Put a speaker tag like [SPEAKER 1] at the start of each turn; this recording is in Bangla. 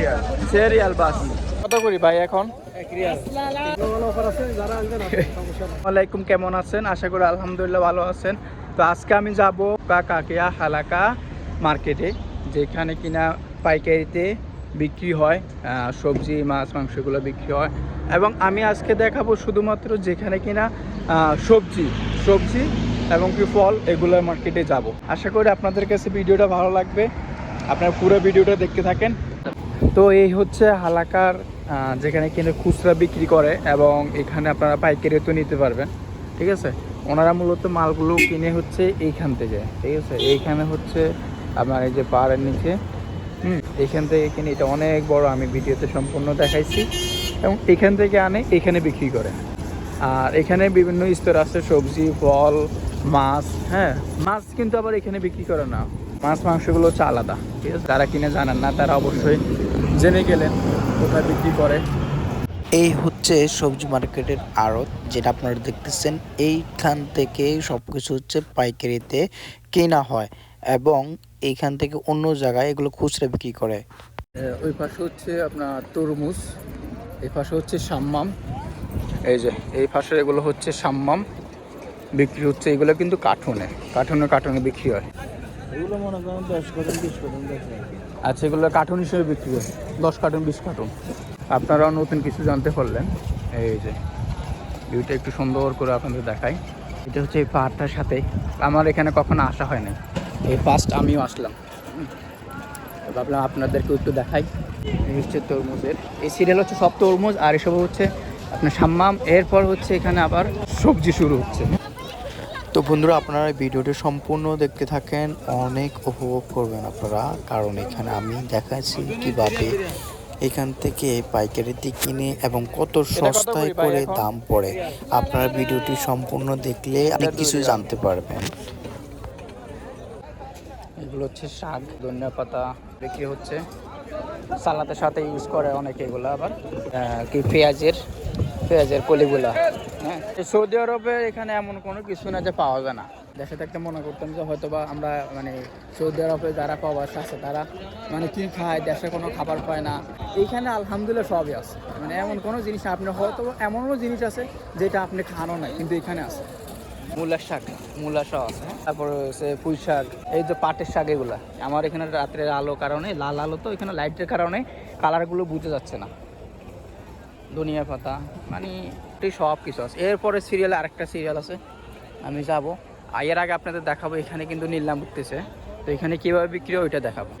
[SPEAKER 1] রিয়াল সে রিয়াল বাস। কত করি ভাই এখন? ওয়ালাইকুম, কেমন আছেন? আশা করি আলহামদুলিল্লাহ ভালো আছেন। তো আজকে আমি যাব কাকিয়া হালাকা মার্কেটে, যেখানে কিনা পাইকারিতে বিক্রি হয় সবজি, মাছ, মাংসগুলো বিক্রি হয়। এবং আমি আজকে দেখাবো শুধুমাত্র যেখানে কিনা সবজি সবজি এবং কি ফল এগুলো মার্কেটে যাব। আশা করি আপনাদের কাছে ভিডিওটা ভালো লাগবে। আপনারা পুরো ভিডিওটা দেখতে থাকেন। তো এই হচ্ছে হালাকার যেখানে কিনে খুচরা বিক্রি করে এবং এখানে আপনারা পাইকারি তো নিতে পারবেন, ঠিক আছে? ওনারা মূলত মালগুলো কিনে হচ্ছে এইখান থেকে, ঠিক আছে? এইখানে হচ্ছে আপনার এই যে পাহাড়ের নিচে, হুম, এইখান থেকে কিনে, এটা অনেক বড়, আমি ভিডিওতে সম্পূর্ণ দেখাইছি, এবং এখান থেকে আনে, এখানে বিক্রি করে। আর এখানে বিভিন্ন স্তর আছে, সবজি, ফল, মাছ হ্যাঁ? মাছ কিন্তু আবার এখানে বিক্রি করে না। মাছ মাংসগুলো হচ্ছে আলাদা ঠিক আছে? যারা কিনে জানেন না তারা অবশ্যই জেনে গেলেন কোথায় বিক্রি করে।
[SPEAKER 2] এই হচ্ছে সবজি মার্কেটের আড়ত যেটা আপনারা দেখতেছেন। এইখান থেকে সব কিছু হচ্ছে পাইকারিতে কেনা হয় এবং এইখান থেকে অন্য জায়গায় এগুলো খুচরা বিক্রি করে।
[SPEAKER 1] ওই পাশে হচ্ছে আপনার তরমুজ এই পাশে হচ্ছে সাম্মাম। এই যে এই পাশে এগুলো হচ্ছে সাম্মাম। বিক্রি হচ্ছে এগুলো কিন্তু কার্টুনে কার্টুনে কার্টুনে বিক্রি হয়।
[SPEAKER 3] এগুলো মনে করেন দশ কার্টুন, বিশ
[SPEAKER 1] আচ্ছা এগুলো কার্টুন হিসেবে বিক্রি হয়। দশ কার্টুন, বিশ কার্টুন। আপনারাও নতুন কিছু জানতে পারলেন। এই যে ভিউটা একটু সুন্দর করে আপনাদের দেখাই। এটা হচ্ছে এই পাহাড়টার সাথে। আমার এখানে কখনো আসা হয় না এই ফার্স্ট আমিও আসলাম। ভাবলাম আপনাদেরকেও একটু দেখাই। এই হচ্ছে তরমুজের। এই সিরিয়াল হচ্ছে সব তরমুজ, আর এসব হচ্ছে আপনার সাম্মাম। এরপর হচ্ছে এখানে আবার সবজি শুরু হচ্ছে।
[SPEAKER 2] বন্ধুরা আপনারা এই ভিডিওটি সম্পূর্ণ দেখতে থাকেন অনেক উপভোগ করবেন আপনারা। কারণ এখানে আমি দেখাচ্ছি কীভাবে এখান থেকে পাইকারিতে কিনে এবং কত সস্তায়
[SPEAKER 1] করে?
[SPEAKER 2] দাম পড়ে। আপনারা ভিডিওটি সম্পূর্ণ দেখলে অনেক কিছু জানতে পারবেন।
[SPEAKER 1] এগুলো হচ্ছে শাক ধনিয়া পাতা বিক্রি হচ্ছে। সালাদের সাথে ইউজ করে অনেকে এগুলো আবার। কি পেঁয়াজের পেঁয়াজের কলিগুলা। হ্যাঁ সৌদি আরবে এখানে এমন কোনো কিছু না যে পাওয়া যায় না। দেশে থাকতে মনে করতাম যে হয়তো বা আমরা মানে সৌদি আরবে যারা প্রবাস আছে তারা মানে কি খায় দেশে কোনো খাবার পায় না। এইখানে আলহামদুলিল্লাহ সবই আছে। মানে এমন কোনো জিনিস আপনি হয়তো বা এমনও জিনিস আছে যেটা আপনি খানও নাই কিন্তু এখানে আছে। মূলার শাক মূলা শাক আছে হ্যাঁ? তারপর হচ্ছে পুঁই শাক এই যে পাটের শাক এগুলা। আমার এখানে রাত্রের আলো কারণে লাল আলো তো এখানে লাইটের কারণে কালারগুলো বুঝে যাচ্ছে না। ধনিয়া পাতা মানে সব কিছু আছে। এরপরে সিরিয়াল আরেকটা সিরিয়াল আছে। আমি যাব। এর আগে আপনাদের দেখাবো, এখানে কিন্তু নিলাম উঠতেছে। তো এখানে কীভাবে বিক্রি হয় ওইটা দেখাবো।